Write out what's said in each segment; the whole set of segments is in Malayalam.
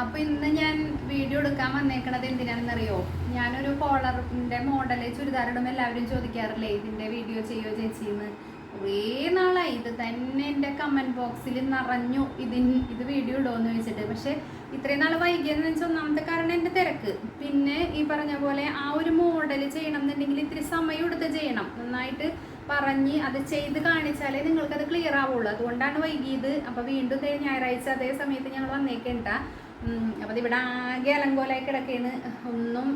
അപ്പൊ ഇന്ന് ഞാൻ വീഡിയോ എടുക്കാൻ വന്നേക്കണത് എന്തിനാണെന്നറിയോ? ഞാനൊരു കോളറിന്റെ മോഡൽ ചുരിദാറിടും എല്ലാവരും ചോദിക്കാറില്ലേ ഇതിന്റെ വീഡിയോ ചെയ്യോ ചേച്ചിന്ന്? കുറേ നാളായി. ഇത് തന്നെ എന്റെ കമന്റ് ബോക്സിൽ നിറഞ്ഞു. ഇതിന് ഇത് വീഡിയോ ഇടുമെന്ന് ചോദിച്ചിട്ട്. പക്ഷേ ഇത്രയും നാൾ വൈകിയെന്ന് വെച്ചാൽ ഒന്നാമത്തെ കാരണം എന്റെ തിരക്ക്. പിന്നെ ഈ പറഞ്ഞ പോലെ ആ ഒരു മോഡൽ ചെയ്യണം എന്നുണ്ടെങ്കിൽ ഇത്തിരി സമയം എടുത്ത് ചെയ്യണം. നന്നായിട്ട് പറഞ്ഞ് അത് ചെയ്ത് കാണിച്ചാലേ നിങ്ങൾക്ക് അത് ക്ലിയർ ആവുള്ളൂ. അതുകൊണ്ടാണ് വൈകിയത്. അപ്പോൾ വീണ്ടും ഞായറാഴ്ച അതേ സമയത്ത് ഞങ്ങൾ വന്നേക്കണ്ട. അപ്പോൾ ഇവിടെ ആകെ അലങ്കോലായി കിടക്കുകയാണ് ഒന്നും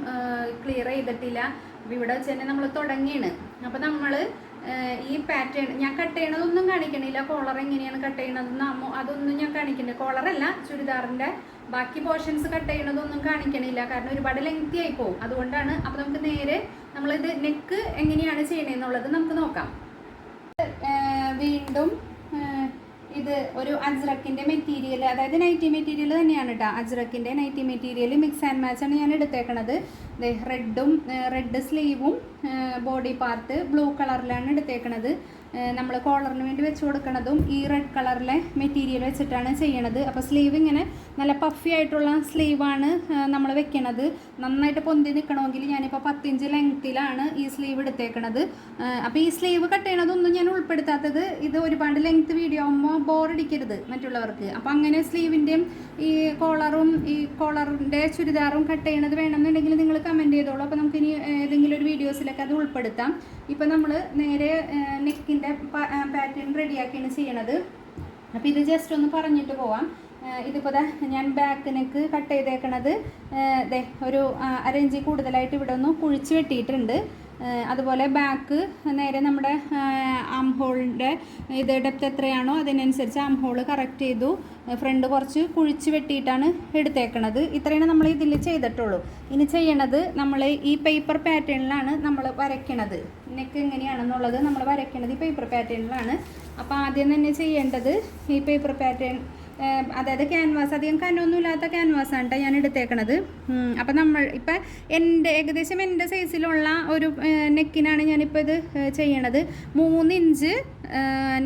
ക്ലിയർ ചെയ്തിട്ടില്ല. അപ്പോൾ ഇവിടെ വെച്ച് തന്നെ നമ്മൾ തുടങ്ങിയാണ് അപ്പോൾ നമ്മൾ ഈ പാറ്റേൺ ഞാൻ കട്ട് ചെയ്യണതൊന്നും കാണിക്കണില്ല. കോളർ എങ്ങനെയാണ് കട്ട് ചെയ്യണതെന്ന് അമ്മ അതൊന്നും ഞാൻ കാണിക്കണില്ല. കോളറല്ല ചുരിദാറിന്റെ ബാക്കി പോർഷൻസ് കട്ട് ചെയ്യണതൊന്നും കാണിക്കണില്ല. കാരണം ഒരുപാട് ലെങ്തി ആയി പോകും അതുകൊണ്ടാണ് അപ്പോൾ നമുക്ക് നേരെ നമ്മളിത് നെക്ക് എങ്ങനെയാണ് ചെയ്യണതെന്നുള്ളത് നമുക്ക് നോക്കാം. വീണ്ടും ഇത് ഒരു അജ്രക്കിന്റെ മെറ്റീരിയൽ അതായത് നൈറ്റി മെറ്റീരിയൽ തന്നെയാണ് കേട്ടോ അജ്രക്കിന്റെ nightie material mix and match ആണ് ഞാൻ എടുത്തേക്കണത്. റെഡും റെഡ് സ്ലീവും ബോഡി പാർട്ട് ബ്ലൂ കളറിലാണ് എടുത്തേക്കണത്. നമ്മൾ കോളറിന് വേണ്ടി വെച്ച് കൊടുക്കണതും ഈ റെഡ് കളറിലെ മെറ്റീരിയൽ വെച്ചിട്ടാണ് ചെയ്യണത്. അപ്പോൾ സ്ലീവ് ഇങ്ങനെ നല്ല പഫി ആയിട്ടുള്ള സ്ലീവാണ് നമ്മൾ വെക്കണത്. നന്നായിട്ട് പൊന്തി നിൽക്കണമെങ്കിൽ ഞാനിപ്പോൾ പത്തിഞ്ച് ലെങ്ത്തിലാണ് ഈ സ്ലീവ് എടുത്തേക്കണത്. അപ്പോൾ ഈ സ്ലീവ് കട്ട് ചെയ്യണതൊന്നും ഞാൻ ഉൾപ്പെടുത്താത്തത് ഇത് ഒരുപാട് ലെങ്ത്ത് വീഡിയോ ആകുമ്പോൾ ബോറടിക്കരുത് മറ്റുള്ളവർക്ക്. അപ്പോൾ അങ്ങനെ സ്ലീവിന്റെയും ഈ കോളറും ഈ കോളറിന്റെ ചുരിദാറും കട്ട് ചെയ്യണത് വേണമെന്നുണ്ടെങ്കിൽ നിങ്ങൾ കമന്റ് ചെയ്തോളൂ. അപ്പോൾ നമുക്ക് ഇനി ഏതെങ്കിലും ഒരു വീഡിയോസിലൊക്കെ അത് ഉൾപ്പെടുത്താം. ഇപ്പോൾ നമ്മൾ നേരെ നെക്കിന്റെ പാറ്റേൺ റെഡിയാക്കിയാണ് ചെയ്യണത്. അപ്പോൾ ഇത് ജസ്റ്റ് ഒന്ന് പറഞ്ഞിട്ട് പോവാം. ഇതിപ്പോൾ ഞാൻ ബാക്ക് നെക്ക് കട്ട് ചെയ്തേക്കണത്. ഒരു അരഞ്ച് കൂടുതലായിട്ട് ഇവിടെ ഒന്ന് കുഴിച്ച് വെട്ടിയിട്ടുണ്ട്. അതുപോലെ ബാക്ക് നേരെ നമ്മുടെ ആം ഹോളിന്റെ ഇത് ഡെപ്ത് എത്രയാണോ അതിനനുസരിച്ച് ആം ഹോൾ കറക്റ്റ് ചെയ്തു. ഫ്രണ്ട് കുറച്ച് കുഴിച്ച് വെട്ടിയിട്ടാണ് എടുത്തേക്കണത്. ഇത്രയാണ് നമ്മൾ ഇതിൽ ചെയ്തിട്ടുള്ളൂ. ഇനി ചെയ്യണത് നമ്മൾ ഈ പേപ്പർ പാറ്റേണിലാണ് നമ്മൾ വരയ്ക്കണത്. നെക്ക് എങ്ങനെയാണെന്നുള്ളത് നമ്മൾ വരയ്ക്കണത് ഈ പേപ്പർ പാറ്റേണിലാണ് അപ്പോൾ ആദ്യം തന്നെ ചെയ്യേണ്ടത് ഈ പേപ്പർ പാറ്റേൺ അതായത് ക്യാൻവാസ് അധികം കനൊന്നുമില്ലാത്ത ക്യാൻവാസാണ് കേട്ടോ ഞാൻ എടുത്തേക്കണത്. അപ്പം നമ്മൾ ഇപ്പം എന്റെ ഏകദേശം എന്റെ സൈസിലുള്ള ഒരു നെക്കിനാണ് ഞാനിപ്പോൾ ഇത് ചെയ്യണത്. മൂന്ന് ഇഞ്ച്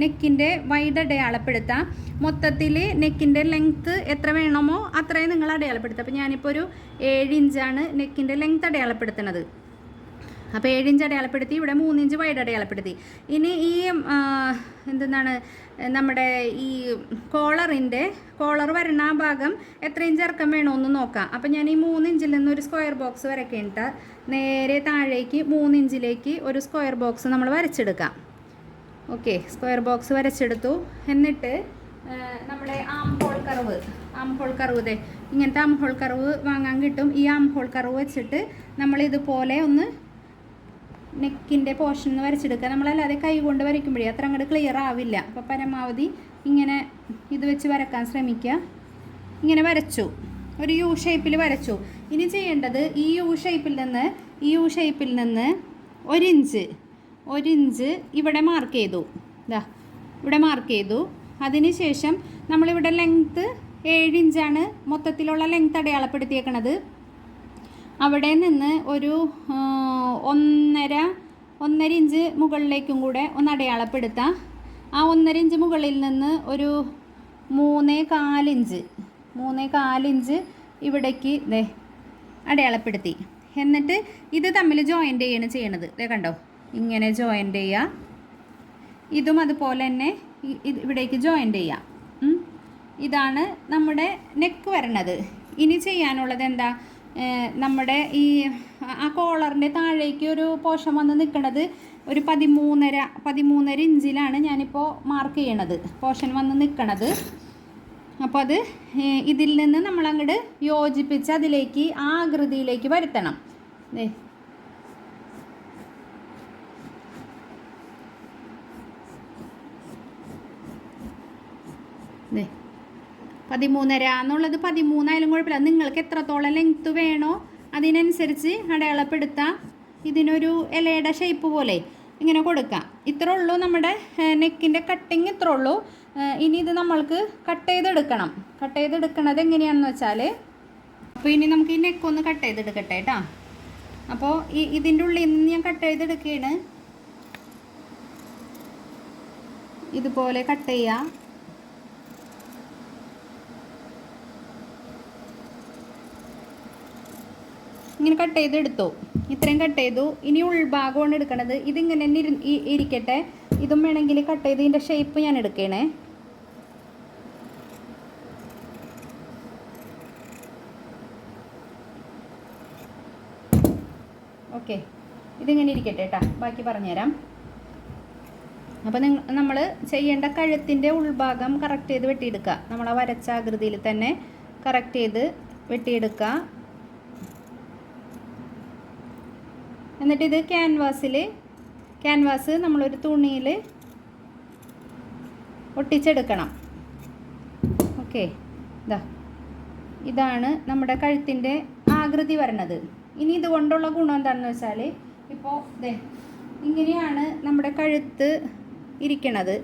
നെക്കിന്റെ വൈഡ് അടയാളപ്പെടുത്താം. മൊത്തത്തിൽ നെക്കിന്റെ ലെങ്ത്ത് എത്ര വേണമോ അത്രയും നിങ്ങൾ അടയാളപ്പെടുത്തുക അപ്പോൾ ഞാനിപ്പോൾ ഒരു ഏഴ് ഇഞ്ചാണ് നെക്കിന്റെ ലെങ്ത്ത് അടയാളപ്പെടുത്തുന്നത് അപ്പോൾ ഏഴിഞ്ച് അടയാളപ്പെടുത്തി ഇവിടെ മൂന്നിഞ്ച് വൈഡ് അടയാളപ്പെടുത്തി. ഇനി ഈ എന്തെന്നാണ് നമ്മുടെ ഈ കോളറിന്റെ കോളർ വരുന്ന ആ ഭാഗം എത്ര ഇഞ്ച് ഇറക്കം വേണമെന്ന് നോക്കാം. അപ്പോൾ ഞാൻ ഈ മൂന്നിഞ്ചിൽ നിന്ന് ഒരു സ്ക്വയർ ബോക്സ് വരയ്ക്കേണ്ട. നേരെ താഴേക്ക് മൂന്നിഞ്ചിലേക്ക് ഒരു സ്ക്വയർ ബോക്സ് നമ്മൾ വരച്ചെടുക്കാം. ഓക്കെ സ്ക്വയർ ബോക്സ് വരച്ചെടുത്തു. എന്നിട്ട് നമ്മുടെ ആംഹോൾ കറവ് ആംഹോൾ കറവ് ഇങ്ങനത്തെ ആംഹോൾ കറവ് വാങ്ങാൻ കിട്ടും. ഈ ആംഹോൾ കറവ് വെച്ചിട്ട് നമ്മൾ ഇതുപോലെ ഒന്ന് നെക്കിന്റെ പോർഷൻ വരച്ചെടുക്കുക. നമ്മളല്ലാതെ കൈ കൊണ്ട് വരയ്ക്കുമ്പോഴേ അത്ര അങ്ങോട്ട് ക്ലിയർ ആവില്ല. അപ്പോൾ പരമാവധി ഇങ്ങനെ ഇത് വെച്ച് വരക്കാൻ ശ്രമിക്കുക. ഇങ്ങനെ വരച്ചു. ഒരു യു ഷേപ്പിൽ വരച്ചു. ഇനി ചെയ്യേണ്ടത് ഈ യു ഷേപ്പിൽ നിന്ന് ഈ യു ഷേപ്പിൽ നിന്ന് ഒരിഞ്ച് ഒരിഞ്ച് ഇവിടെ മാർക്ക് ചെയ്തു. ഇതാ ഇവിടെ മാർക്ക് ചെയ്തു. അതിനുശേഷം നമ്മളിവിടെ ലെങ്ത്ത് ഏഴ് ഇഞ്ചാണ് മൊത്തത്തിലുള്ള ലെങ്ത്ത് അടയാളപ്പെടുത്തിയേക്കണത്. അവിടെ നിന്ന് ഒരു ഒന്നര ഒന്നര ഇഞ്ച് മുകളിലേക്കും കൂടെ ഒന്ന് അടയാളപ്പെടുത്താം. ആ ഒന്നര ഇഞ്ച് മുകളിൽ നിന്ന് ഒരു മൂന്നേ കാലിഞ്ച് മൂന്നേ കാലിഞ്ച് ഇവിടേക്ക് ദേ അടയാളപ്പെടുത്തി. എന്നിട്ട് ഇത് തമ്മിൽ ജോയിന്റ് ചെയ്യാണ് ചെയ്യണത്. ദേ കണ്ടോ? ഇങ്ങനെ ജോയിന്റ് ചെയ്യുക ഇതും അതുപോലെ തന്നെ ഇവിടേക്ക് ജോയിന്റ് ചെയ്യാം. ഇതാണ് നമ്മുടെ നെക്ക് വരണത്. ഇനി ചെയ്യാനുള്ളത് എന്താ? നമ്മുടെ ഈ ആ കോളറിന്റെ താഴേക്ക് ഒരു പോഷൻ വന്ന് നിൽക്കുന്നത് ഒരു പതിമൂന്നര പതിമൂന്നര ഇഞ്ചിലാണ് ഞാനിപ്പോൾ മാർക്ക് ചെയ്യണത്. പോഷൻ വന്ന് നിൽക്കണത്. അപ്പോൾ അത് ഇതിൽ നിന്ന് നമ്മളങ്ങോട്ട് യോജിപ്പിച്ച് അതിലേക്ക് ആ ആകൃതിയിലേക്ക് വരുത്തണം. പതിമൂന്നര. എന്നുള്ളത് പതിമൂന്നായാലും കുഴപ്പമില്ല. നിങ്ങൾക്ക് എത്രത്തോളം ലെങ്ത്ത് വേണോ അതിനനുസരിച്ച് അടയാളപ്പെടുത്താം. ഇതിനൊരു ഇലയുടെ ഷേപ്പ് പോലെ ഇങ്ങനെ കൊടുക്കാം. ഇത്ര ഉള്ളൂ നമ്മുടെ നെക്കിന്റെ കട്ടിങ് ഇത്ര ഉള്ളൂ. ഇനി ഇത് നമ്മൾക്ക് കട്ട് ചെയ്തെടുക്കണം. കട്ട് ചെയ്തെടുക്കണത് എങ്ങനെയാണെന്ന് വെച്ചാൽ അപ്പോൾ ഇനി നമുക്ക് ഈ നെക്കൊന്ന് കട്ട് ചെയ്തെടുക്കട്ടെ കേട്ടോ അപ്പോൾ ഈ ഇതിന്റെ ഉള്ളിൽ നിന്ന് ഞാൻ കട്ട് ചെയ്തെടുക്കുകയാണ് ഇതുപോലെ കട്ട് ചെയ്യുക ഇങ്ങനെ കട്ട് ചെയ്ത് എടുത്തു ഇത്രയും കട്ട് ചെയ്തു. ഇനി ഉൾഭാഗമാണ് എടുക്കണത്. ഇതിങ്ങനെ തന്നെ ഇരിക്കട്ടെ. ഇതും വേണമെങ്കിൽ കട്ട് ചെയ്ത് ഇതിന്റെ ഷേപ്പ് ഞാൻ എടുക്കണേ. ഓക്കെ ഇതിങ്ങനെ ഇരിക്കട്ടെ കേട്ടാ ബാക്കി പറഞ്ഞുതരാം. അപ്പോൾ നിങ്ങൾ നമ്മൾ ചെയ്യേണ്ട കഴുത്തിന്റെ ഉൾഭാഗം കറക്റ്റ് ചെയ്ത് വെട്ടിയെടുക്കുക. നമ്മൾ ആ വരച്ച ആകൃതിയിൽ തന്നെ കറക്റ്റ് ചെയ്ത് വെട്ടിയെടുക്കുക. എന്നിട്ട് ഇത് ക്യാൻവാസിൽ ക്യാൻവാസ് നമ്മളൊരു തുണിയിൽ ഒട്ടിച്ചെടുക്കണം. ഓക്കെ ഇതാ ഇതാണ് നമ്മുടെ കഴുത്തിന്റെ ആകൃതി വരണത്. ഇനി ഇതുകൊണ്ടുള്ള ഗുണം എന്താണെന്ന് വെച്ചാൽ ഇപ്പോൾ ദേ ഇങ്ങനെയാണ് നമ്മുടെ കഴുത്ത് ഇരിക്കണത്.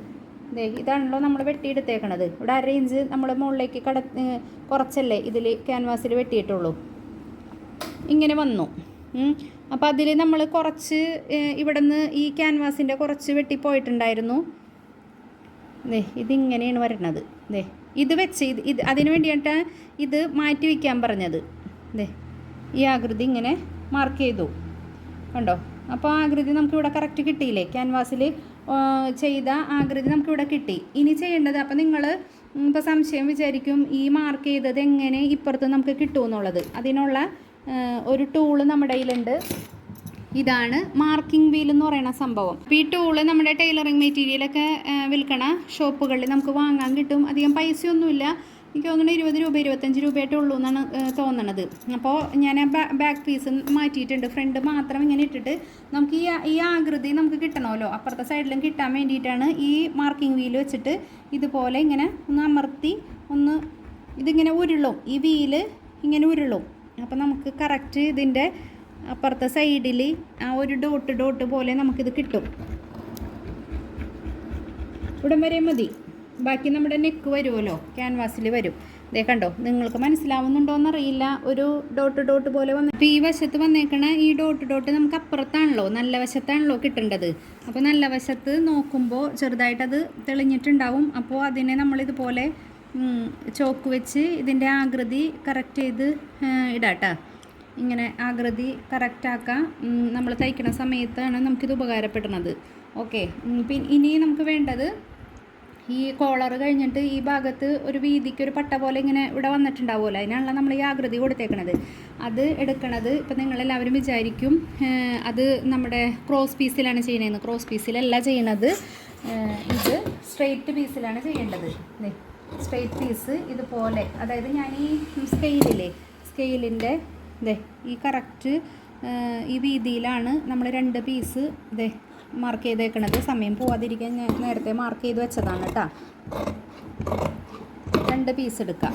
ദേ ഇതാണല്ലോ നമ്മൾ വെട്ടിയെടുത്തേക്കണത്. ഇവിടെ അര ഇഞ്ച് നമ്മൾ മുകളിലേക്ക് കട കുറച്ചല്ലേ ഇതിൽ ക്യാൻവാസിൽ വെട്ടിയിട്ടുള്ളൂ. ഇങ്ങനെ വന്നു. അപ്പോൾ അതിൽ നമ്മൾ കുറച്ച് ഇവിടുന്ന് ഈ ക്യാൻവാസിന്റെ കുറച്ച് വെട്ടിപ്പോയിട്ടുണ്ടായിരുന്നു. ദേ ഇതിങ്ങനെയാണ് വരണത്. ദേ ഇത് വെച്ച് ഇത് ഇത് അതിന് വേണ്ടിയിട്ട് ഇത് മാറ്റി വയ്ക്കാൻ പറഞ്ഞത്. ദേ ഈ ആകൃതി ഇങ്ങനെ മാർക്ക് ചെയ്തു. കണ്ടോ? അപ്പോൾ ആകൃതി നമുക്കിവിടെ കറക്റ്റ് കിട്ടിയില്ലേ? ക്യാൻവാസിൽ ചെയ്ത ആകൃതി നമുക്കിവിടെ കിട്ടി. ഇനി ചെയ്യേണ്ടത് അപ്പോൾ നിങ്ങൾ ഇപ്പോൾ സംശയം വിചാരിക്കും ഈ മാർക്ക് ചെയ്തത് എങ്ങനെ ഇപ്പുറത്ത് നമുക്ക് കിട്ടുമെന്നുള്ളത്. അതിനുള്ള ഒരു ടൂൾ നമ്മുടെ കയ്യിലുണ്ട്. ഇതാണ് മാർക്കിംഗ് വീൽ എന്ന് പറയുന്ന സംഭവം. ഈ ടൂൾ നമ്മുടെ ടൈലറിങ് മെറ്റീരിയലൊക്കെ വിൽക്കണ ഷോപ്പുകളിൽ നമുക്ക് വാങ്ങാൻ കിട്ടും. അധികം പൈസയൊന്നുമില്ല. എനിക്ക് തോന്നുന്നു ഇരുപത് രൂപ ഇരുപത്തഞ്ച് രൂപയായിട്ടേ ഉള്ളൂ എന്നാണ് തോന്നണത്. അപ്പോൾ ഞാൻ ആ ബാക്ക് പീസ് മാറ്റിയിട്ടുണ്ട്. ഫ്രണ്ട് മാത്രം ഇങ്ങനെ ഇട്ടിട്ട് നമുക്ക് ഈ ഈ ആകൃതി നമുക്ക് കിട്ടണമല്ലോ. അപ്പുറത്തെ സൈഡിലും കിട്ടാൻ വേണ്ടിയിട്ടാണ് ഈ മാർക്കിംഗ് വീൽ വെച്ചിട്ട് ഇതുപോലെ ഇങ്ങനെ ഒന്ന് അമർത്തി ഒന്ന് ഇതിങ്ങനെ ഉരുളും. ഈ വീൽ ഇങ്ങനെ ഉരുളും. അപ്പോൾ നമുക്ക് കറക്റ്റ് ഇതിന്റെ അപ്പുറത്തെ സൈഡിൽ ആ ഒരു ഡോട്ട് ഡോട്ട് പോലെ നമുക്കിത് കിട്ടും. ഇവിടം വരെ മതി. ബാക്കി നമ്മുടെ നെക്ക് വരുമല്ലോ ക്യാൻവാസിൽ വരും. ഇതേ കണ്ടോ നിങ്ങൾക്ക് മനസ്സിലാവുന്നുണ്ടോ എന്നറിയില്ല ഒരു ഡോട്ട് ഡോട്ട് പോലെ വന്ന് അപ്പോൾ ഈ വശത്ത് വന്നേക്കണ ഈ ഡോട്ട് ഡോട്ട് നമുക്ക് അപ്പുറത്താണല്ലോ നല്ല വശത്താണല്ലോ കിട്ടേണ്ടത്. അപ്പോൾ നല്ല വശത്ത് നോക്കുമ്പോൾ ചെറുതായിട്ടത് തെളിഞ്ഞിട്ടുണ്ടാവും. അപ്പോൾ അതിനെ നമ്മളിതുപോലെ ചോക്ക് വെച്ച് ഇതിന്റെ ആകൃതി കറക്റ്റ് ചെയ്ത് ഇടാട്ടോ. ഇങ്ങനെ ആകൃതി കറക്റ്റാക്കാം നമ്മൾ തയ്ക്കണ സമയത്താണ് നമുക്കിത് ഉപകാരപ്പെടുന്നത്. ഓക്കെ പിന്നെ ഇനി നമുക്ക് വേണ്ടത് ഈ കോളർ കഴിഞ്ഞിട്ട് ഈ ഭാഗത്ത് ഒരു വീതിക്ക് ഒരു പട്ട പോലെ ഇങ്ങനെ ഇവിടെ വന്നിട്ടുണ്ടാവുമല്ലോ. അതിനാണല്ലോ നമ്മൾ ഈ ആകൃതി കൊടുത്തേക്കണത്. അത് എടുക്കണത് ഇപ്പം നിങ്ങളെല്ലാവരും വിചാരിക്കും അത് നമ്മുടെ ക്രോസ് പീസിലാണ് ചെയ്യണതെന്ന് ക്രോസ് പീസിലല്ല ചെയ്യണത്. ഇത് സ്ട്രെയിറ്റ് പീസിലാണ് ചെയ്യേണ്ടത്. സ്ട്രെയിറ്റ് പീസ് ഇതുപോലെ. അതായത് ഞാൻ ഈ സ്കെയിലില്ലേ സ്കെയിലിന്റെ ഇതേ ഈ കറക്റ്റ് ഈ വീതിയിലാണ് നമ്മൾ രണ്ട് പീസ് ഇതേ മാർക്ക് ചെയ്തേക്കണത്. സമയം പോവാതിരിക്കാൻ ഞാൻ നേരത്തെ മാർക്ക് ചെയ്ത് വെച്ചതാണ് കേട്ടോ. രണ്ട് പീസ് എടുക്കാം.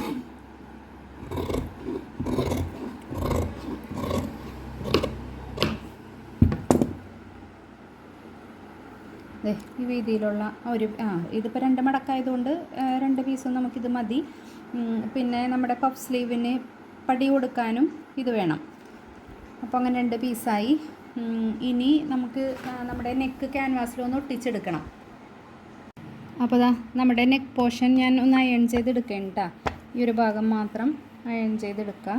ഈ രീതിയിലുള്ള ഒരു ആ ഇതിപ്പോൾ രണ്ട് മടക്കായതുകൊണ്ട് രണ്ട് പീസും നമുക്കിത് മതി. പിന്നെ നമ്മുടെ പഫ് സ്ലീവിന് പടി കൊടുക്കാനും ഇത് വേണം. അപ്പോൾ അങ്ങനെ രണ്ട് പീസായി. ഇനി നമുക്ക് നമ്മുടെ നെക്ക് ക്യാൻവാസിലൊന്ന് ഒട്ടിച്ചെടുക്കണം. അപ്പോൾ ദാ നമ്മുടെ നെക്ക് പോർഷൻ ഞാൻ ഒന്ന് അയൺ ചെയ്തെടുക്കണം കേട്ടോ ഈ ഒരു ഭാഗം മാത്രം അയൺ ചെയ്തെടുക്കുക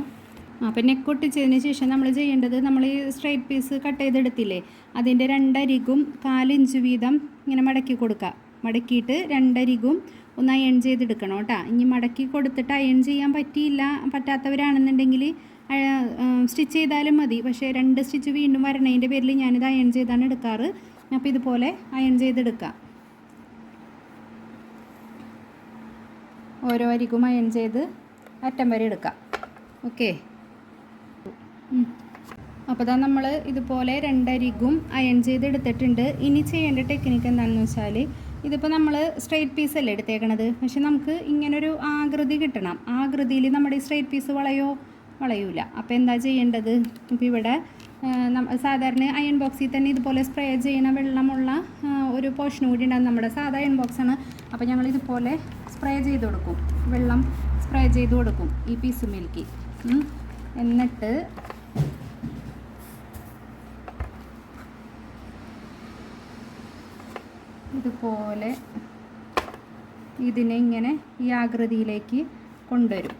അപ്പോൾ നെക്ക് ഒട്ടിച്ചതിന് ശേഷം നമ്മൾ ചെയ്യേണ്ടത് നമ്മൾ ഈ സ്ട്രൈറ്റ് പീസ് കട്ട് ചെയ്തെടുത്തില്ലേ അതിന്റെ രണ്ടരികും കാലിഞ്ച് വീതം ഇങ്ങനെ മടക്കി കൊടുക്കുക. മടക്കിയിട്ട് രണ്ടരികും ഒന്ന് അയൺ ചെയ്തെടുക്കണം കേട്ടോ. ഇനി മടക്കി കൊടുത്തിട്ട് അയൺ ചെയ്യാൻ പറ്റിയില്ല പറ്റാത്തവരാണെന്നുണ്ടെങ്കിൽ സ്റ്റിച്ച് ചെയ്താലും മതി. പക്ഷേ രണ്ട് സ്റ്റിച്ച് വീണ്ടും വരണതിന്റെ പേരിൽ ഞാനിത് അയൺ ചെയ്താണ് എടുക്കാറ്. അപ്പോൾ ഇതുപോലെ അയൺ ചെയ്തെടുക്കാം ഓരോ അരിക്കും അയൺ ചെയ്ത് അറ്റം വരെ എടുക്കാം ഓക്കെ അപ്പോൾ ഇതാ നമ്മൾ ഇതുപോലെ രണ്ടരികും അയൺ ചെയ്തെടുത്തിട്ടുണ്ട്. ഇനി ചെയ്യേണ്ട ടെക്നിക്ക് എന്താണെന്ന് വെച്ചാൽ ഇതിപ്പോൾ നമ്മൾ സ്ട്രെയിറ്റ് പീസ് അല്ലേ എടുത്തേക്കണത്? പക്ഷെ നമുക്ക് ഇങ്ങനൊരു ആകൃതി കിട്ടണം. ആകൃതിയിൽ നമ്മുടെ സ്ട്രെയിറ്റ് പീസ് വളയോ? വളയൂല. അപ്പോൾ എന്താ ചെയ്യേണ്ടത്? ഇപ്പോൾ ഇവിടെ സാധാരണ അയൺ ബോക്സിൽ തന്നെ ഇതുപോലെ സ്പ്രേ ചെയ്യണ വെള്ളമുള്ള ഒരു പോർഷൻ കൂടി ഉണ്ടാകും നമ്മുടെ സാധാ അയൺ ബോക്സാണ് അപ്പോൾ ഞങ്ങൾ ഇതുപോലെ സ്പ്രേ ചെയ്ത് കൊടുക്കും. വെള്ളം സ്പ്രേ ചെയ്ത് കൊടുക്കും ഈ പീസ് മിൽക്കി എന്നിട്ട് ഇതുപോലെ ഇതിനെ ഇങ്ങനെ ഈ ആകൃതിയിലേക്ക് കൊണ്ടുവരും.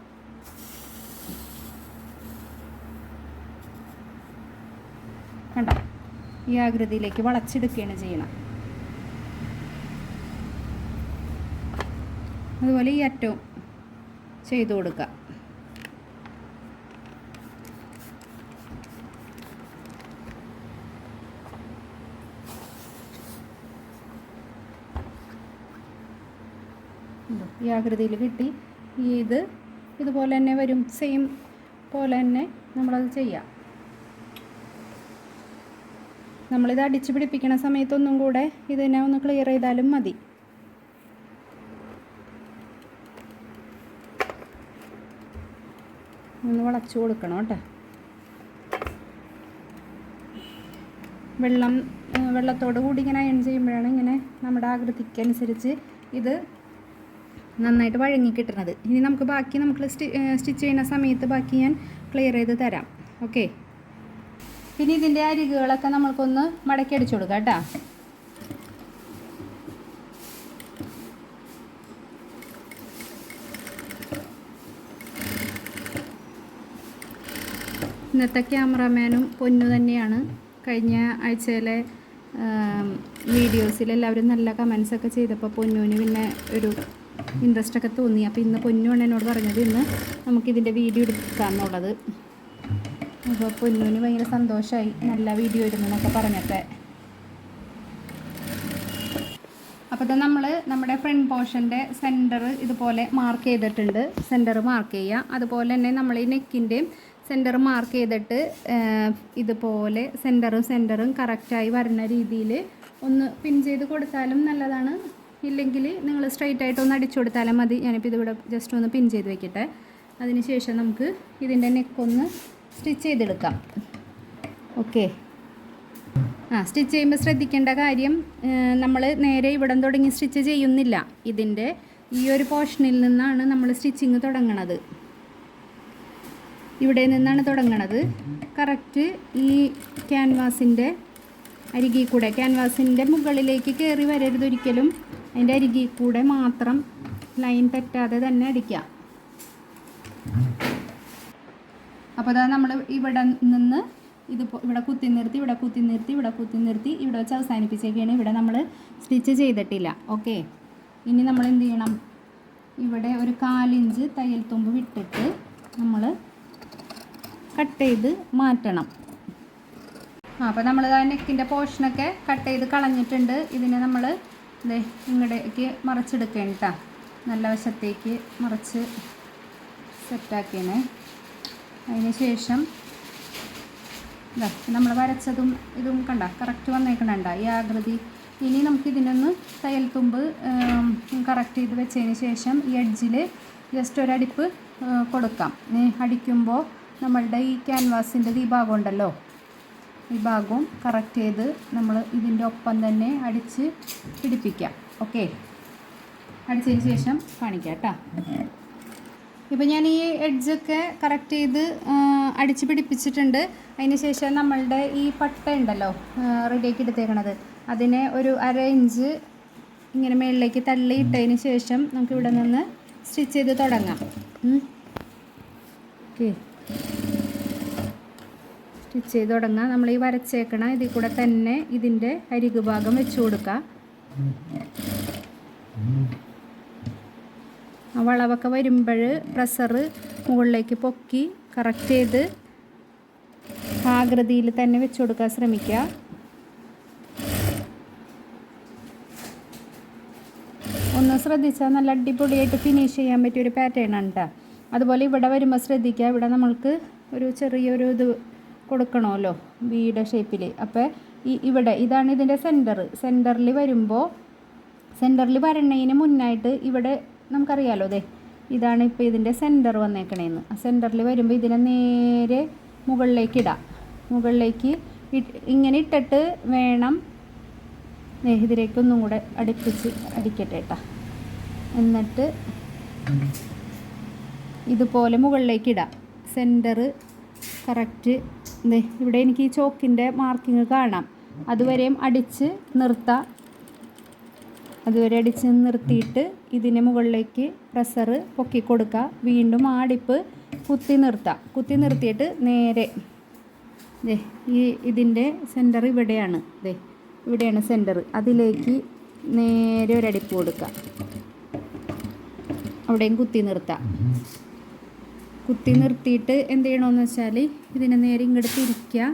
കണ്ട? ഈ ആകൃതിയിലേക്ക് വളച്ചെടുക്കുകയാണ് ചെയ്യണം അതുപോലെ ഈ അറ്റവും ചെയ്തു കൊടുക്കുക ഉണ്ടോ? ഈ ആകൃതിയിൽ കിട്ടി. ഇത് ഇതുപോലെ തന്നെ വരും. സെയിം പോലെ തന്നെ നമ്മളത് ചെയ്യാം. നമ്മളിത് അടിച്ചു പിടിപ്പിക്കുന്ന സമയത്തൊന്നും കൂടെ ഇതിനെ ഒന്ന് ക്ലിയർ ചെയ്താലും മതി. ഒന്ന് വളച്ചു കൊടുക്കണം കേട്ടോ. വെള്ളം വെള്ളത്തോട് കൂടി ഇങ്ങനെ അയൺ ചെയ്യുമ്പോഴാണ് ഇങ്ങനെ നമ്മുടെ ആകൃതിക്കനുസരിച്ച് ഇത് നന്നായിട്ട് വഴങ്ങി കിട്ടുന്നത് ഇനി നമുക്ക് ബാക്കി നമുക്ക് സ്റ്റിച്ച് ചെയ്യുന്ന സമയത്ത് ബാക്കി ഞാൻ ക്ലിയർ ചെയ്ത് തരാം. ഓക്കെ പിന്നെ ഇതിന്റെ അരികുകളൊക്കെ നമ്മൾക്കൊന്ന് മടക്കി അടിച്ചു കൊടുക്കാം കേട്ടോ. ഇന്നത്തെ ക്യാമറാമാനും പൊന്നു തന്നെയാണ്. കഴിഞ്ഞ ആഴ്ചയിലെ വീഡിയോസിൽ എല്ലാവരും നല്ല കമൻസൊക്കെ ചെയ്തപ്പോൾ പൊന്നുവിന് പിന്നെ ഒരു ഇൻട്രസ്റ്റ് ഒക്കെ തോന്നി. അപ്പോൾ ഇന്ന് പൊന്നുവണ്ണനോട് പറഞ്ഞത് ഇന്ന് നമുക്കിതിന്റെ വീഡിയോ എടുക്കാമെന്നുള്ളത് അപ്പോൾ പൊന്നുവിന് ഭയങ്കര സന്തോഷമായി നല്ല വീഡിയോ ഇടുന്നു എന്നൊക്കെ പറഞ്ഞൊക്കെ അപ്പോൾ ഇത് നമ്മൾ നമ്മുടെ ഫ്രണ്ട് പോർഷന്റെ സെന്റർ ഇതുപോലെ മാർക്ക് ചെയ്തിട്ടുണ്ട്. സെന്റർ മാർക്ക് ചെയ്യുക അതുപോലെ തന്നെ നമ്മൾ ഈ നെക്കിന്റെയും സെന്റർ മാർക്ക് ചെയ്തിട്ട് ഇതുപോലെ സെന്ററും സെന്ററും കറക്റ്റായി വരുന്ന രീതിയിൽ ഒന്ന് പിൻ ചെയ്ത് കൊടുത്താലും നല്ലതാണ്. ഇല്ലെങ്കിൽ നിങ്ങൾ സ്ട്രൈറ്റ് ആയിട്ട് ഒന്ന് അടിച്ചു കൊടുത്താലും മതി. ഞാനിപ്പോൾ ഇതിവിടെ ജസ്റ്റ് ഒന്ന് പിൻ ചെയ്ത് വെക്കട്ടെ. അതിന് ശേഷം നമുക്ക് ഇതിന്റെ നെക്കൊന്ന് സ്റ്റിച്ച് ചെയ്തെടുക്കാം. ഓക്കെ ആ സ്റ്റിച്ച് ചെയ്യുമ്പോൾ ശ്രദ്ധിക്കേണ്ട കാര്യം നമ്മൾ നേരെ ഇവിടം തുടങ്ങി സ്റ്റിച്ച് ചെയ്യുന്നില്ല. ഇതിന്റെ ഈ ഒരു പോർഷനിൽ നിന്നാണ് നമ്മൾ സ്റ്റിച്ചിങ് തുടങ്ങണത്. ഇവിടെ നിന്നാണ് തുടങ്ങണത്. കറക്റ്റ് ഈ ക്യാൻവാസിന്റെ അരികിൽ കൂടെ ക്യാൻവാസിന്റെ മുകളിലേക്ക് കയറി വരരുത് ഒരിക്കലും. അതിന്റെ അരികിൽ കൂടെ മാത്രം ലൈൻ തെറ്റാതെ തന്നെ അടിക്കാം അപ്പോൾ അതാ നമ്മൾ ഇവിടെ നിന്ന് ഇത് ഇവിടെ കുത്തി നിർത്തി ഇവിടെ കുത്തി നിർത്തി ഇവിടെ കുത്തി നിർത്തി ഇവിടെ വെച്ച് അവസാനിപ്പിച്ചേക്കാണ്. ഇവിടെ നമ്മൾ സ്റ്റിച്ച് ചെയ്തിട്ടില്ല. ഓക്കെ ഇനി നമ്മൾ എന്ത് ചെയ്യണം? ഇവിടെ ഒരു കാലിഞ്ച് തയ്യൽ തുമ്പ് വിട്ടിട്ട് നമ്മൾ കട്ട് ചെയ്ത് മാറ്റണം. അപ്പോൾ നമ്മൾ ആ നെക്കിന്റെ പോർഷനൊക്കെ കട്ട് ചെയ്ത് കളഞ്ഞിട്ടുണ്ട്. ഇതിനെ നമ്മൾ ദേ ഇങ്ങടേക്ക് മറിച്ചെടുക്കണം കേട്ടോ നല്ല വശത്തേക്ക് മറിച്ച് സെറ്റാക്കിയണേ അതിന് ശേഷം ഇതാ നമ്മൾ വരച്ചതും ഇതും കണ്ട കറക്റ്റ് വന്നേക്കണണ്ട ഈ ആകൃതി. ഇനി നമുക്ക് ഇതിനൊന്ന് തയ്യൽ തുമ്പ് കറക്റ്റ് ചെയ്ത് വെച്ചതിന് ശേഷം ഈ എഡ്ജിൽ ജസ്റ്റ് ഒരടിപ്പ് കൊടുക്കാം. അടിക്കുമ്പോൾ നമ്മളുടെ ഈ ക്യാൻവാസിന്റെ ഈ ഭാഗം ഉണ്ടല്ലോ. ഈ ഭാഗവും കറക്റ്റ് ചെയ്ത് നമ്മൾ ഇതിന്റെ ഒപ്പം തന്നെ അടിച്ച് പിടിപ്പിക്കാം. ഓക്കെ അടിച്ചതിന് ശേഷം കാണിക്കാം കേട്ടോ ഇപ്പം ഞാൻ ഈ എഡ്ജൊക്കെ കറക്റ്റ് ചെയ്ത് അടിച്ച് പിടിപ്പിച്ചിട്ടുണ്ട്. അതിന് ശേഷം നമ്മളുടെ ഈ പട്ട ഉണ്ടല്ലോ റെഡിയാക്കി എടുത്തേക്കണത്. അതിനെ ഒരു അര ഇഞ്ച് ഇങ്ങനെ മുകളിലേക്ക് തള്ളിയിട്ടതിന് ശേഷം നമുക്ക് ഇവിടെ നിന്ന് സ്റ്റിച്ച് ചെയ്ത് തുടങ്ങാം. ഓക്കെ സ്റ്റിച്ച് ചെയ്ത് തുടങ്ങാം. നമ്മൾ ഈ വരച്ചേക്കണ ഇതിൽ കൂടെ തന്നെ ഇതിന്റെ അരികു ഭാഗം വെച്ച് കൊടുക്കുക ആ വളവൊക്കെ വരുമ്പോൾ പ്രഷർ മുകളിലേക്ക് പൊക്കി കറക്റ്റ് ചെയ്ത് ആകൃതിയിൽ തന്നെ വെച്ച് കൊടുക്കാൻ ശ്രമിക്കുക. ഒന്ന് ശ്രദ്ധിച്ചാൽ നല്ല അടിപൊളിയായിട്ട് ഫിനിഷ് ചെയ്യാൻ പറ്റിയ ഒരു പാറ്റേൺ ആണ് കേട്ടോ അതുപോലെ ഇവിടെ വരുമ്പോൾ ശ്രദ്ധിക്കുക. ഇവിടെ നമ്മൾക്ക് ഒരു ചെറിയൊരു ഇത് കൊടുക്കണമല്ലോ വീട് ഷേപ്പിൽ അപ്പോൾ ഈ ഇവിടെ ഇതാണ് ഇതിന്റെ സെന്റർ സെന്ററിൽ വരുമ്പോൾ സെന്ററിൽ വരണതിന് മുന്നായിട്ട് ഇവിടെ നമുക്കറിയാലോ അതെ ഇതാണ് ഇപ്പോൾ ഇതിന്റെ സെന്റർ വന്നേക്കണേന്ന്. ആ സെന്ററിൽ വരുമ്പോൾ ഇതിനെ നേരെ മുകളിലേക്ക് ഇടാം. മുകളിലേക്ക് ഇങ്ങനെ ഇട്ടിട്ട് വേണം ഇതിലേക്ക് ഒന്നും കൂടെ അടുപ്പിച്ച് അടിക്കട്ടെ കേട്ടോ എന്നിട്ട് ഇതുപോലെ മുകളിലേക്ക് ഇടാം. സെന്റർ കറക്റ്റ് ഇവിടെ എനിക്ക് ഈ ചോക്കിന്റെ മാർക്കിങ് കാണാം. അതുവരെയും അടിച്ച് നിർത്താം. അതുവരെ അടിച്ച് നിർത്തിയിട്ട് ഇതിന് മുകളിലേക്ക് പ്രഷർ പൊക്കി കൊടുക്കുക വീണ്ടും ആടിപ്പ് കുത്തി നിർത്താം. കുത്തി നിർത്തിയിട്ട് നേരെ ദേ ഈ ഇതിന്റെ സെന്റർ ഇവിടെയാണ്. ദേ ഇവിടെയാണ് സെന്റർ അതിലേക്ക് നേരെ ഒരടിപ്പ് കൊടുക്കുക അവിടെയും കുത്തി നിർത്താം. കുത്തി നിർത്തിയിട്ട് എന്ത് ചെയ്യണമെന്ന് വെച്ചാൽ ഇതിനെ നേരെ ഇങ്ങോട്ട് തിരിക്കുക.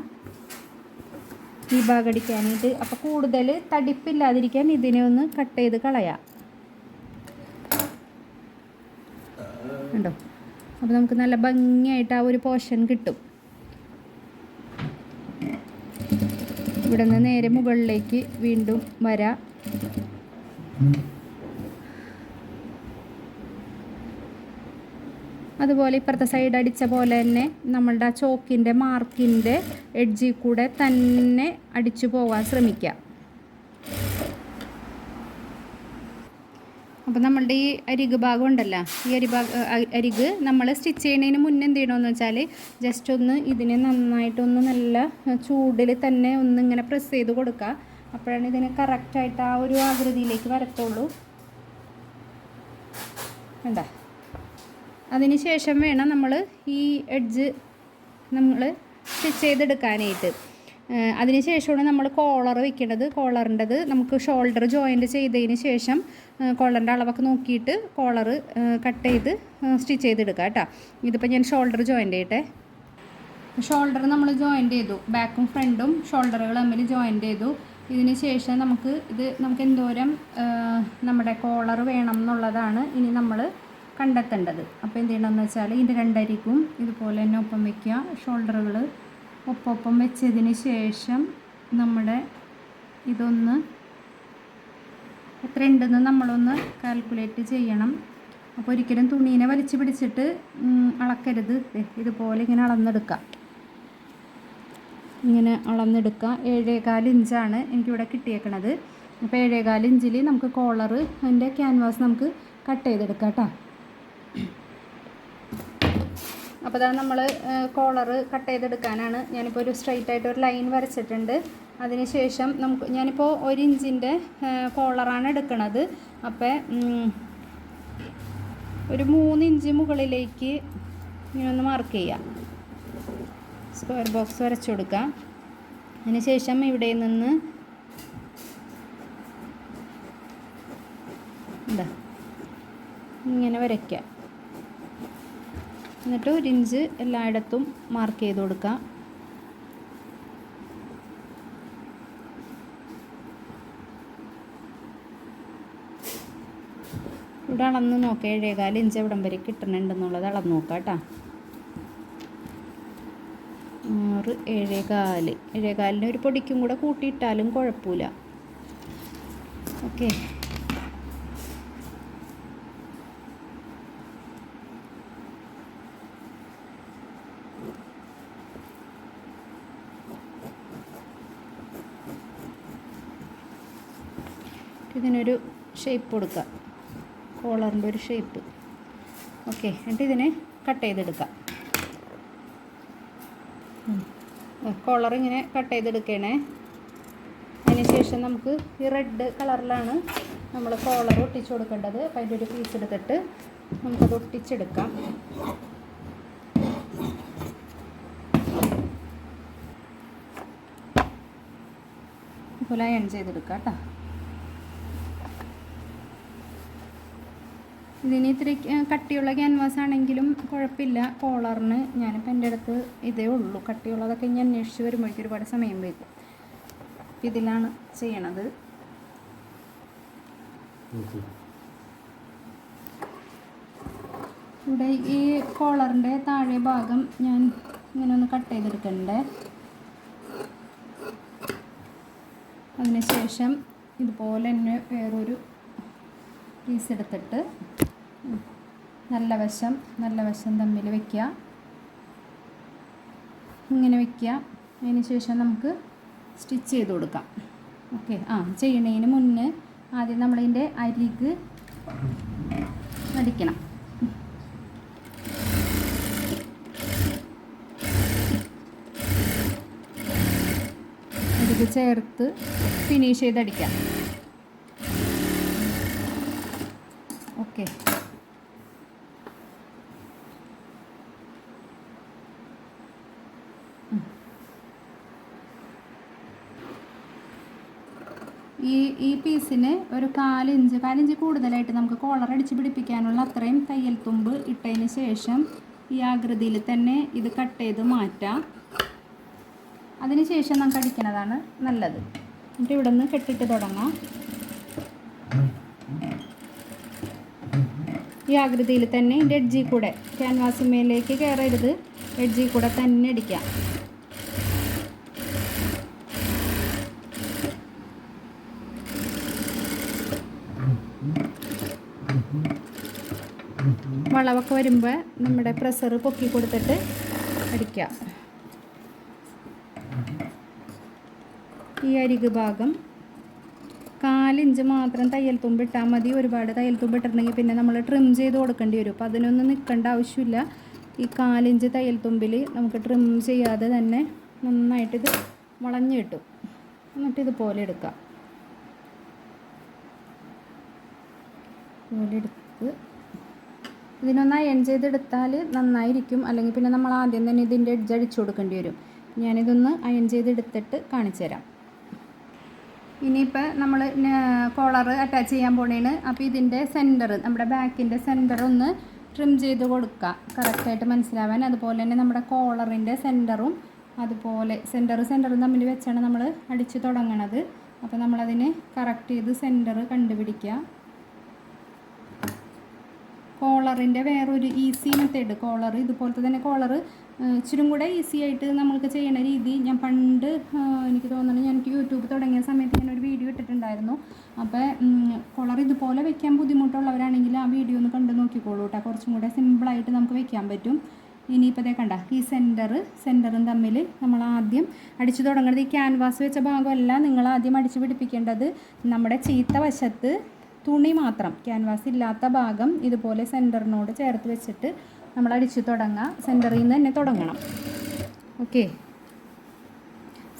ഈ ഭാഗം അടിക്കാനായിട്ട്. അപ്പോൾ കൂടുതൽ തടിപ്പില്ലാതിരിക്കാൻ ഇതിനെ ഒന്ന് കട്ട് ചെയ്ത് കളയാം. ഉണ്ടോ അപ്പോൾ നമുക്ക് നല്ല ഭംഗിയായിട്ട് ആ ഒരു പോർഷൻ കിട്ടും. ഇവിടെ നിന്ന് നേരെ മുകളിലേക്ക് വീണ്ടും വരാം. അതുപോലെ ഇപ്പുറത്തെ സൈഡ് അടിച്ച പോലെ തന്നെ നമ്മളുടെ ആ ചോക്കിന്റെ മാർക്കിന്റെ എഡ്ജിൽ കൂടെ തന്നെ അടിച്ചു പോകാൻ ശ്രമിക്കുക. അപ്പോൾ നമ്മളുടെ ഈ അരിക് ഭാഗം ഉണ്ടല്ലോ ഈ അരി അരിക് നമ്മൾ സ്റ്റിച്ച് ചെയ്യുന്നതിന് മുന്നേ എന്ത് ചെയ്യണമെന്ന് വെച്ചാൽ ജസ്റ്റ് ഒന്ന് ഇതിനെ നന്നായിട്ടൊന്ന് നല്ല ചൂടിൽ തന്നെ ഒന്ന് ഇങ്ങനെ പ്രസ് ചെയ്ത് കൊടുക്കുക. അപ്പോഴാണ് ഇതിന് കറക്റ്റായിട്ട് ആ ഒരു ആകൃതിയിലേക്ക് വരത്തുള്ളൂ. വേണ്ട അതിന് ശേഷം വേണം നമ്മൾ ഈ എഡ്ജ് നമ്മൾ സ്റ്റിച്ച് ചെയ്തെടുക്കാനായിട്ട്. അതിന് ശേഷമാണ് നമ്മൾ കോളർ വെക്കേണ്ടത് കോളറിന്റെത് നമുക്ക് ഷോൾഡർ ജോയിന്റ് ചെയ്തതിന് ശേഷം കോളറിന്റെ അളവൊക്കെ നോക്കിയിട്ട് കോളർ കട്ട് ചെയ്ത് സ്റ്റിച്ച് ചെയ്തെടുക്കുക കേട്ടോ. ഇതിപ്പോൾ ഞാൻ ഷോൾഡർ ജോയിന്റ് ചെയ്യട്ടെ. ഷോൾഡർ നമ്മൾ ജോയിന്റ് ചെയ്തു. ബാക്കും ഫ്രണ്ടും ഷോൾഡറുകൾ തമ്മിൽ ജോയിന്റ് ചെയ്തു. ഇതിന് ശേഷം നമുക്ക് ഇത് നമുക്ക് എന്തോരം നമ്മുടെ കോളർ വേണം എന്നുള്ളതാണ് ഇനി നമ്മൾ കണ്ടെത്തേണ്ടത്. അപ്പോൾ എന്ത് ചെയ്യണമെന്ന് വെച്ചാൽ ഇതിന്റെ രണ്ടരിക്കും ഇതുപോലെ തന്നെ ഒപ്പം വയ്ക്കുക ഷോൾഡറുകൾ ഒപ്പം വെച്ചതിന് ശേഷം നമ്മുടെ ഇതൊന്ന് എത്ര ഉണ്ടെന്ന് നമ്മളൊന്ന് കാൽക്കുലേറ്റ് ചെയ്യണം. അപ്പോൾ ഒരിക്കലും തുണീനെ വലിച്ചു പിടിച്ചിട്ട് അളക്കരുത്. ഇതുപോലെ ഇങ്ങനെ അളന്നെടുക്കാം ഇങ്ങനെ അളന്നെടുക്കുക. ഏഴേകാൽ ഇഞ്ചാണ് എനിക്കിവിടെ കിട്ടിയേക്കണത്. അപ്പോൾ ഏഴേകാൽ ഇഞ്ചിൽ നമുക്ക് കോളർ അതിന്റെ ക്യാൻവാസ് നമുക്ക് കട്ട് ചെയ്തെടുക്കാം കേട്ടോ. അപ്പോൾ അതാണ് നമ്മൾ കോളറ് കട്ട് ചെയ്തെടുക്കാനാണ് ഞാനിപ്പോൾ ഒരു സ്ട്രൈറ്റ് ആയിട്ട് ഒരു ലൈൻ വരച്ചിട്ടുണ്ട്. അതിനുശേഷം നമുക്ക് ഞാനിപ്പോൾ ഒരു ഇഞ്ചിന്റെ കോളറാണ് എടുക്കുന്നത് അപ്പോൾ ഒരു മൂന്ന് ഇഞ്ച് മുകളിലേക്ക് ഇങ്ങനൊന്ന് മാർക്ക് ചെയ്യാം. സ്ക്വയർ ബോക്സ് വരച്ചു കൊടുക്കാം. അതിനുശേഷം ഇവിടെ നിന്ന് എന്താ ഇങ്ങനെ വരയ്ക്കുക എന്നിട്ട് ഒരു ഇഞ്ച് എല്ലായിടത്തും മാർക്ക് ചെയ്ത് കൊടുക്കുക. ഇവിടെ അളന്ന് നോക്കുക ഏഴേകാൽ ഇഞ്ച് എവിടം വരെ കിട്ടണുണ്ടെന്നുള്ളത് അളന്ന് നോക്കാം കേട്ടോ. ആറ് ഏഴേകാൽ ഏഴേകാലിന് ഒരു പൊടിക്കും കൂടെ കൂട്ടിയിട്ടാലും കുഴപ്പമില്ല. ഓക്കെ. ഇതിനൊരു ഷേപ്പ് കൊടുക്കുക കോളറിന്റെ ഒരു ഷേപ്പ് ഓക്കെ എന്നിട്ട് ഇതിനെ കട്ട് ചെയ്തെടുക്കാം. കോളർ ഇങ്ങനെ കട്ട് ചെയ്തെടുക്കണേ. അതിനുശേഷം നമുക്ക് ഈ റെഡ് കളറിലാണ് നമ്മൾ കോളർ ഒട്ടിച്ചു കൊടുക്കേണ്ടത്. അപ്പോൾ അതിന്റെ ഒരു പീസ് എടുത്തിട്ട് നമുക്കത് ഒട്ടിച്ചെടുക്കാം. അതുപോലെ അയൺ ചെയ്തെടുക്കാം കേട്ടോ. ഇതിന് ഇത്തിരി കട്ടിയുള്ള ക്യാൻവാസ് ആണെങ്കിലും കുഴപ്പമില്ല. കോളറിന് ഞാനിപ്പോൾ എന്റെ അടുത്ത് ഇതേ ഉള്ളൂ. കട്ടിയുള്ളതൊക്കെ ഞാൻ അന്വേഷിച്ച് വരുമ്പോഴേക്കും ഒരുപാട് സമയം വയ്ക്കും ഇതിലാണ് ചെയ്യണത്. ഇവിടെ ഈ കോളറിന്റെ താഴെ ഭാഗം ഞാൻ ഇങ്ങനെ ഒന്ന് കട്ട് ചെയ്തെടുക്കണ്ടേ? അതിനുശേഷം ഇതുപോലെ തന്നെ വേറൊരു പീസ് എടുത്തിട്ട് നല്ല വശം നല്ല വശം തമ്മിൽ വയ്ക്കുക ഇങ്ങനെ വയ്ക്കുക അതിന് ശേഷം നമുക്ക് സ്റ്റിച്ച് ചെയ്ത് കൊടുക്കാം. ഓക്കെ. ആ ചെയ്യണതിന് മുന്നേ ആദ്യം നമ്മളിതിന്റെ അരിക്ക് അടിക്കണം. അരിക്ക് ചേർത്ത് ഫിനിഷ് ചെയ്തടിക്കാം ഓക്കെ ഈ ഈ പീസിന് ഒരു കാലിഞ്ച് കാലിഞ്ച് കൂടുതലായിട്ട് നമുക്ക് കോളർ അടിച്ച് പിടിപ്പിക്കാനുള്ള അത്രയും തയ്യൽ തുമ്പ് ഇട്ടതിന് ശേഷം ഈ ആകൃതിയിൽ തന്നെ ഇത് കട്ട് ചെയ്ത് മാറ്റാം. അതിന് ശേഷം നമുക്ക് അടിക്കുന്നതാണ് നല്ലത്. എന്നിട്ട് ഇവിടെ നിന്ന് കെട്ടിട്ട് തുടങ്ങാം. ഈ ആകൃതിയിൽ തന്നെ ഇതിന്റെ എഡ്ജിൽ കൂടെ ക്യാൻവാസിന്മേലേക്ക് കയറരുത്. എഡ്ജിൽ കൂടെ തന്നെ അടിക്കാം. വളവൊക്കെ വരുമ്പോൾ നമ്മുടെ പ്രഷർ പൊക്കി കൊടുത്തിട്ട് അടിക്കാം ഈ അരിക് ഭാഗം കാലിഞ്ച് മാത്രം തയ്യൽ തുമ്പ് ഇട്ടാൽ മതി. ഒരുപാട് തയ്യൽ തുമ്പ് ഇട്ടിട്ടുണ്ടെങ്കിൽ പിന്നെ നമ്മൾ ട്രിം ചെയ്ത് കൊടുക്കേണ്ടി വരും. അപ്പോൾ അതിനൊന്നും നിൽക്കേണ്ട ആവശ്യമില്ല. ഈ കാലിഞ്ച് തയ്യൽ തുമ്പിൽ നമുക്ക് ട്രിം ചെയ്യാതെ തന്നെ നന്നായിട്ടിത് മുളഞ്ഞു കിട്ടും. എന്നിട്ട് ഇതുപോലെ എടുക്കാം. പോലെ എടുത്ത് ഇതിനൊന്ന് എൻ ചെയ്തെടുത്താൽ നന്നായിരിക്കും. അല്ലെങ്കിൽ പിന്നെ നമ്മൾ ആദ്യം തന്നെ ഇതിന്റെ എഡ്ജ് അടിച്ചു കൊടുക്കേണ്ടി വരും. ഞാനിതൊന്ന് അയൺ ചെയ്തെടുത്തിട്ട് കാണിച്ചു തരാം. ഇനിയിപ്പോൾ നമ്മൾ കോളർ അറ്റാച്ച് ചെയ്യാൻ പോണേണ്. അപ്പോൾ ഇതിന്റെ സെന്റർ നമ്മുടെ ബാക്കിന്റെ സെന്റർ ഒന്ന് ട്രിം ചെയ്ത് കൊടുക്കുക കറക്റ്റായിട്ട് മനസ്സിലാവാൻ. അതുപോലെ തന്നെ നമ്മുടെ കോളറിന്റെ സെന്ററും അതുപോലെ സെന്റർ സെന്ററും തമ്മിൽ വെച്ചാണ് നമ്മൾ അടിച്ച് തുടങ്ങണത്. അപ്പോൾ നമ്മളതിന് കറക്റ്റ് ചെയ്ത് സെന്റർ കണ്ടുപിടിക്കുക. കോളറിന്റെ വേറൊരു ഈസി മെത്തേഡ് കോളർ ഇതുപോലത്തെ തന്നെ കോളർ ഇച്ചിരും കൂടെ ഈസി ആയിട്ട് നമ്മൾക്ക് ചെയ്യണ രീതി. ഞാൻ പണ്ട് എനിക്ക് തോന്നുന്നു ഞാൻ യൂട്യൂബ് തുടങ്ങിയ സമയത്ത് ഞാൻ ഒരു വീഡിയോ ഇട്ടിട്ടുണ്ടായിരുന്നു അപ്പോൾ കോളർ ഇതുപോലെ വെക്കാൻ ബുദ്ധിമുട്ടുള്ളവരാണെങ്കിൽ ആ വീഡിയോ ഒന്ന് കണ്ടു നോക്കിക്കോളൂ കേട്ടോ കുറച്ചും കൂടെ സിമ്പിളായിട്ട് നമുക്ക് വെക്കാൻ പറ്റും. ഇനിയിപ്പോൾ ദേ കണ്ട ഈ സെന്റർ സെന്ററും തമ്മിൽ നമ്മൾ ആദ്യം അടിച്ചു തുടങ്ങുന്നത് ഈ ക്യാൻവാസ് വെച്ച ഭാഗമല്ല. നിങ്ങൾ ആദ്യം അടിച്ചു പിടിപ്പിക്കേണ്ടത് നമ്മുടെ ചീത്ത വശത്ത് തുണി മാത്രം. ക്യാൻവാസ് ഇല്ലാത്ത ഭാഗം ഇതുപോലെ സെന്ററിനോട് ചേർത്ത് വെച്ചിട്ട് നമ്മൾ അടിച്ചു തുടങ്ങുക സെന്ററിൽ നിന്ന് തന്നെ തുടങ്ങണം. ഓക്കെ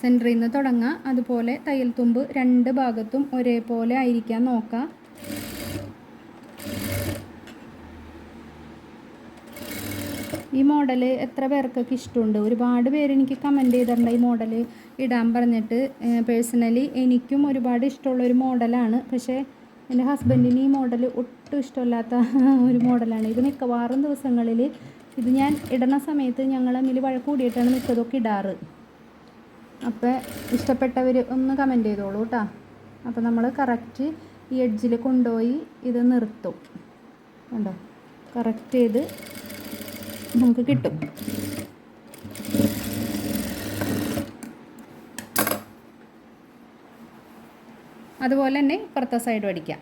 സെന്ററിൽ നിന്ന് തുടങ്ങുക അതുപോലെ തയ്യൽ തുമ്പ് രണ്ട് ഭാഗത്തും ഒരേപോലെ ആയിരിക്കാൻ നോക്കുക ഈ മോഡൽ എത്ര പേർക്കൊക്കെ ഇഷ്ടമുണ്ട്? ഒരുപാട് പേര് എനിക്ക് കമന്റ് ചെയ്തിട്ടുണ്ട് ഈ മോഡൽ ഇടാൻ പറഞ്ഞിട്ട്. പേഴ്സണലി എനിക്കും ഒരുപാട് ഇഷ്ടമുള്ള ഒരു മോഡലാണ് പക്ഷേ എന്റെ ഹസ്ബൻഡിന് ഈ മോഡൽ ഒട്ടും ഇഷ്ടമില്ലാത്ത ഒരു മോഡലാണ്. ഇത് മിക്കവാറും ദിവസങ്ങളിൽ ഇത് ഞാൻ ഇടണ സമയത്ത് ഞങ്ങൾ തമ്മിൽ വഴക്ക് കൂടിയിട്ടാണ് മിക്കതൊക്കെ ഇടാറ്. അപ്പോൾ ഇഷ്ടപ്പെട്ടവർ ഒന്ന് കമന്റ് ചെയ്തോളൂ കേട്ടോ അപ്പോൾ നമ്മൾ കറക്റ്റ് ഈ എഡ്ജിൽ കൊണ്ടുപോയി ഇത് നിർത്തും. കണ്ടോ? കറക്റ്റ് ചെയ്ത് നമുക്ക് കിട്ടും. അതുപോലെ തന്നെ ഇപ്പുറത്തെ സൈഡും അടിക്കാം.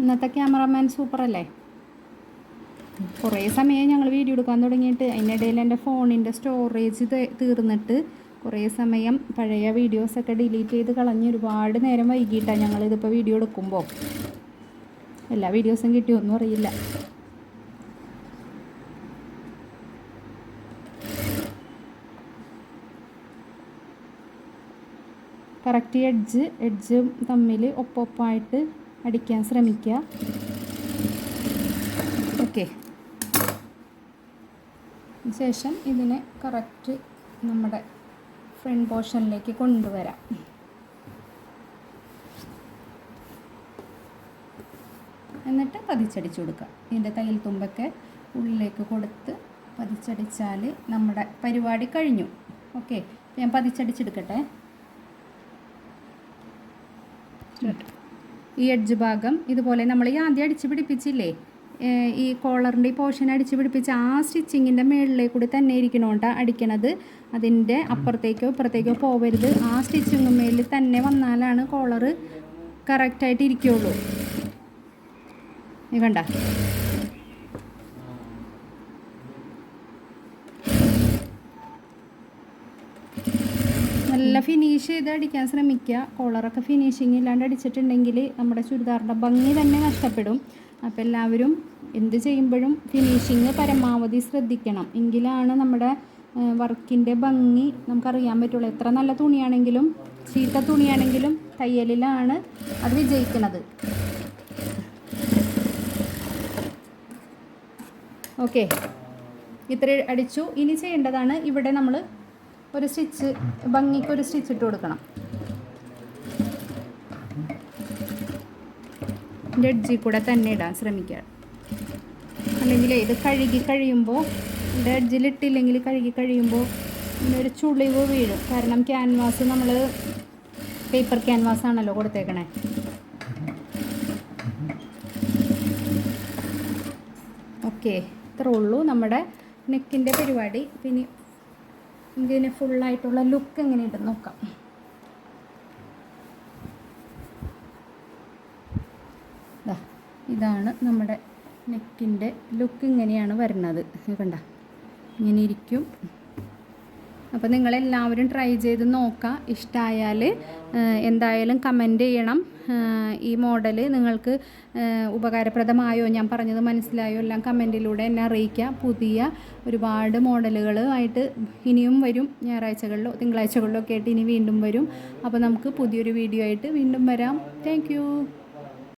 ഇന്നത്തെ ക്യാമറമാൻ സൂപ്പറല്ലേ കുറേ സമയം ഞങ്ങൾ വീഡിയോ എടുക്കാൻ തുടങ്ങിയിട്ട് അതിനിടയിൽ എന്റെ ഫോണിന്റെ സ്റ്റോറേജ് തീർന്നിട്ട് കുറേ സമയം പഴയ വീഡിയോസൊക്കെ ഡിലീറ്റ് ചെയ്ത് കളഞ്ഞ് ഒരുപാട് നേരം വൈകിട്ടാണ് ഞങ്ങളിതിപ്പോൾ വീഡിയോ എടുക്കുമ്പോൾ എല്ലാ വീഡിയോസും കിട്ടിയൊന്നും അറിയില്ല. കറക്റ്റ് എഡ്ജ് എഡ്ജും തമ്മിൽ ഒപ്പൊപ്പായിട്ട് അടിക്കാൻ ശ്രമിക്കുക. ഓക്കെ ശേഷം ഇതിനെ കറക്റ്റ് നമ്മുടെ ഫ്രണ്ട് പോർഷനിലേക്ക് കൊണ്ടുവരാം. എന്നിട്ട് പതിച്ചടിച്ചു കൊടുക്കുക. ഇതിന്റെ തയ്യൽ തുമ്പൊക്കെ ഉള്ളിലേക്ക് കൊടുത്ത് പതിച്ചടിച്ചാൽ നമ്മുടെ പരിപാടി കഴിഞ്ഞു. ഓക്കെ ഞാൻ പതിച്ചടിച്ചെടുക്കട്ടെ. ഈ എഡ്ജ് ഭാഗം ഇതുപോലെ നമ്മൾ ഈ ആദ്യം അടിച്ച് പിടിപ്പിച്ചില്ലേ? ഈ കോളറിന്റെ ഈ പോർഷൻ അടിച്ച് പിടിപ്പിച്ച് ആ സ്റ്റിച്ചിങ്ങിന്റെ മേളിലേക്ക് കൂടി തന്നെ ഇരിക്കണോണ്ട അടിക്കണത്. അതിന്റെ അപ്പുറത്തേക്കോ ഇപ്പുറത്തേക്കോ പോവരുത്. ആ സ്റ്റിച്ചിങ് മേലിൽ തന്നെ വന്നാലാണ് കോളറ് കറക്റ്റായിട്ട് ഇരിക്കുകയുള്ളൂ നീ കണ്ട. നല്ല ഫിനിഷ് ചെയ്ത് അടിക്കാൻ ശ്രമിക്കുക. കോളറൊക്കെ ഫിനിഷിങ് ഇല്ലാണ്ട് അടിച്ചിട്ടുണ്ടെങ്കിൽ നമ്മുടെ ചുരിദാറിന്റെ ഭംഗി തന്നെ നഷ്ടപ്പെടും. അപ്പോൾ എല്ലാവരും എന്ത് ചെയ്യുമ്പോഴും ഫിനിഷിങ് പരമാവധി ശ്രദ്ധിക്കണം. എങ്കിലാണ് നമ്മുടെ വർക്കിന്റെ ഭംഗി നമുക്കറിയാൻ പറ്റുള്ളൂ. എത്ര നല്ല തുണിയാണെങ്കിലും ചീത്ത തുണിയാണെങ്കിലും തയ്യലിലാണ് അത് വിജയിക്കുന്നത്. ഓക്കെ. ഇത്ര അടിച്ചു. ഇനി ചെയ്യേണ്ടതാണ് ഇവിടെ നമ്മൾ ഒരു സ്റ്റിച്ച് ഭംഗിക്ക് ഒരു സ്റ്റിച്ച് ഇട്ട് കൊടുക്കണം. എഡ്ജിൽ കൂടെ തന്നെ ഇടാൻ ശ്രമിക്കുക അല്ലെങ്കിൽ ഇത് കഴുകി കഴിയുമ്പോൾ ഇതിന്റെ ഇട്ടില്ലെങ്കിൽ കഴുകി കഴിയുമ്പോൾ ഒരു ചുളിവ് വീഴും. കാരണം ക്യാൻവാസ് നമ്മൾ പേപ്പർ ക്യാൻവാസ് ആണല്ലോ കൊടുത്തേക്കണേ. ഓക്കെ. ഇത്രേ ഉള്ളൂ നമ്മുടെ നെക്കിന്റെ പരിപാടി. പിന്നെ ഇതിന് ഫുള്ളായിട്ടുള്ള ലുക്ക് എങ്ങനെ ഉണ്ടെന്ന് നോക്കാം. ഇതാണ് നമ്മുടെ നെക്കിന്റെ ലുക്ക് ഇങ്ങനെയാണ് വരുന്നത്. കണ്ട ഇങ്ങനെ ഇരിക്കും. അപ്പോൾ നിങ്ങളെല്ലാവരും ട്രൈ ചെയ്ത് നോക്കുക ഇഷ്ടമായാൽ എന്തായാലും കമന്റ് ചെയ്യണം. ഈ മോഡൽ നിങ്ങൾക്ക് ഉപകാരപ്രദമായോ? ഞാൻ പറഞ്ഞത് മനസ്സിലായോ? എല്ലാം കമന്റിലൂടെ എന്നെ അറിയിക്കുക പുതിയ ഒരുപാട് മോഡലുകൾ ആയിട്ട് ഇനിയും വരും. ഞായറാഴ്ചകളിലോ തിങ്കളാഴ്ചകളിലോ ഒക്കെ ആയിട്ട് ഇനി വീണ്ടും വരും. അപ്പോൾ നമുക്ക് പുതിയൊരു വീഡിയോ ആയിട്ട് വീണ്ടും വരാം. താങ്ക്